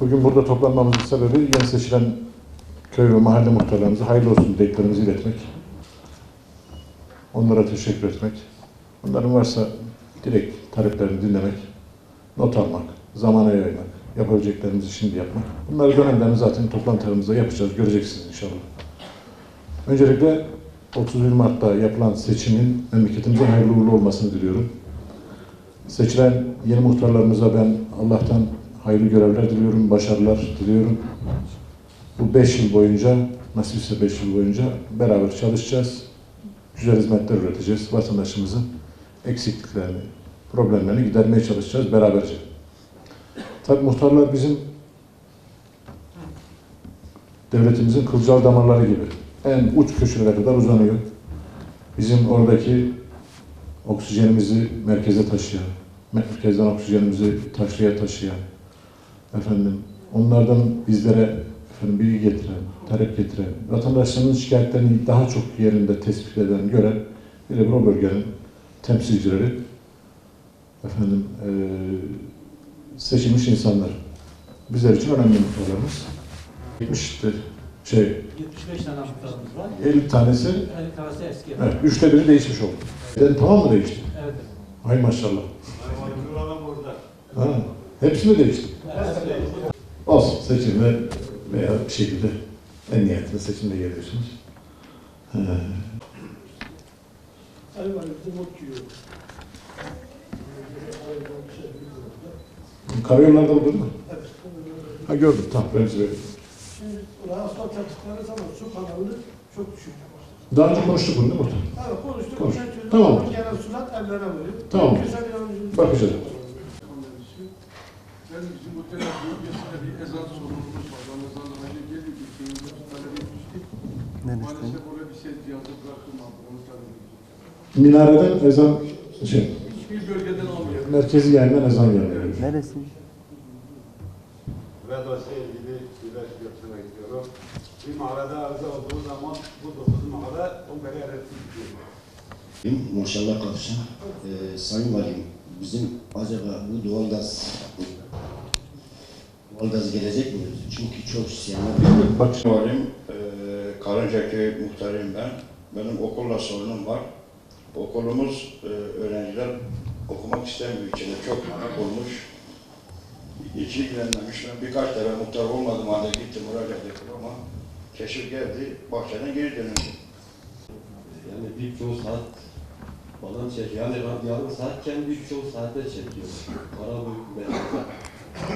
Bugün burada toplanmamızın sebebi yeni seçilen köy ve mahalle muhtarlarımıza hayırlı olsun dileklerimizi iletmek. Onlara teşekkür etmek. Onların varsa direkt taleplerini dinlemek, not almak, zamana yaymak, yapabileceklerimizi şimdi yapmak. Bunları dönemlerini zaten toplantılarımızda yapacağız, göreceksiniz inşallah. Öncelikle 31 Mart'ta yapılan seçimin memleketimize hayırlı uğurlu olmasını diliyorum. Seçilen yeni muhtarlarımıza ben Allah'tan hayırlı görevler diliyorum, başarılar diliyorum. Bu beş yıl boyunca, nasipse beş yıl boyunca beraber çalışacağız. Güzel hizmetler üreteceğiz. Vatandaşımızın eksikliklerini, problemlerini gidermeye çalışacağız beraberce. Tabii muhtarlar bizim devletimizin kılcal damarları gibi. En uç köşelere kadar uzanıyor. Bizim oradaki oksijenimizi merkeze taşıyan, merkezden oksijenimizi taşıya taşıyan, efendim onlardan bizlere efendim bilgi getiren, talep getiren, vatandaşlarının şikayetlerini daha çok yerinde tespit eden, gören bir bu bölgenin temsilcileri efendim eee seçilmiş insanlar. Bizler için önemli muhtarlarımız. 70'ti şey 75 tane muhtarımız var. 50 tanesi 50 tanesi eski. evet, üçte biri değişmiş oldu. Ben tamam mı değişti? Evet. Hay maşallah. Ha, hepsi mi değişti? Olsun seçimde veya bir şekilde en nihayetinde seçimde geliyorsunuz. He. Karayollarda mı mu? Ha gördüm tamam ben size vereyim. Şimdi buraya asfalt yaptıkları zaman su kanalını çok düşük. Daha önce konuştuk bunu değil mi? Evet konuştuk. Konuş. Tamam. Gelen sular ellere vuruyor. Tamam. Güzel bir Bakacağız. Ben bizim otel bölgesinde bir ezan sorunumuz var. Ramazan'dan önce geliyor bir şeyimiz talep etmiştik. Maalesef oraya bir ses cihazı bıraktım abi. Onu talep ettim. Minareden ezan şey, Hiçbir bölgeden almıyor. merkezi yayından ezan gelmiyor. Neresi? ve dosyayla ilgili birkaç götürmek istiyorum. Bir mağarada arıza olduğu zaman bu dokuz mağara Onga'ya elektrik gidiyor. Maşallah kavşan. Ee, Sayın Valim, bizim acaba bu doğalgaz doğalgaz gelecek mi? Çünkü çok var. Bak Valim, e, Karıncaköy muhtarıyım ben. Benim okulla sorunum var. Okulumuz e, öğrenciler okumak istemiyor içinde çok merak olmuş. Hiç ilgilenmemiş. Ben birkaç defa muhtar olmadım halde gittim müracaat ettim ama keşif geldi, bahçeden geri dönüldü. Yani birçoğu saat falan çekiyor. Yani ben yarım saatken birçoğu saatte çekiyor. Ara boyu beraber.